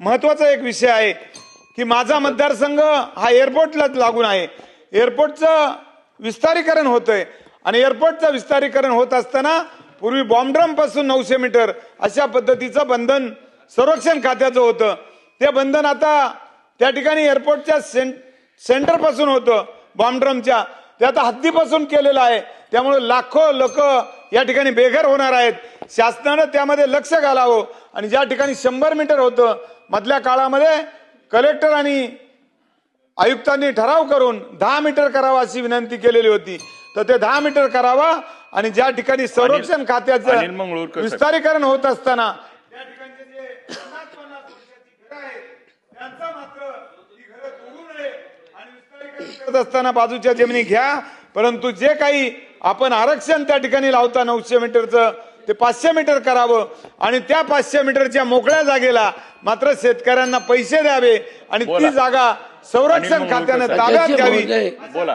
महत्त्वाचा एक विषय आहे की माझा मतदारसंघ हा एअरपोर्टला लागून आहे. एअरपोर्टचं विस्तारीकरण होतंय. आणि एअरपोर्टचं विस्तारीकरण होत असताना पूर्वी बॉम्बड्रमपासून नऊशे मीटर अशा पद्धतीचं बंधन संरक्षण खात्याचं होतं. ते बंधन आता त्या ठिकाणी एअरपोर्टच्या सें सेंटरपासून होतं बॉम्बड्रमच्या. ते आता हद्दीपासून केलेलं आहे. त्यामुळे लाखो लोक या ठिकाणी बेघर होणार आहेत. शासनानं त्यामध्ये लक्ष घालावं. आणि ज्या ठिकाणी शंभर मीटर होतं मधल्या काळामध्ये कलेक्टर आणि आयुक्तांनी ठराव करून दहा मीटर करावा अशी विनंती केलेली होती. तर ते दहा मीटर करावा आणि ज्या ठिकाणी संरक्षण खात्याचं. विस्तारीकरण होत असताना असताना बाजूच्या जमिनी घ्या. परंतु जे काही आपण आरक्षण त्या ठिकाणी लावता नऊशे मीटरचं ते पाचशे मीटर करावं आणि त्या पाचशे मीटरच्या मोकळ्या जागेला मात्र शेतकऱ्यांना पैसे द्यावे आणि ती. जागा संरक्षण खात्यानं. ताब्यात घ्यावी बोला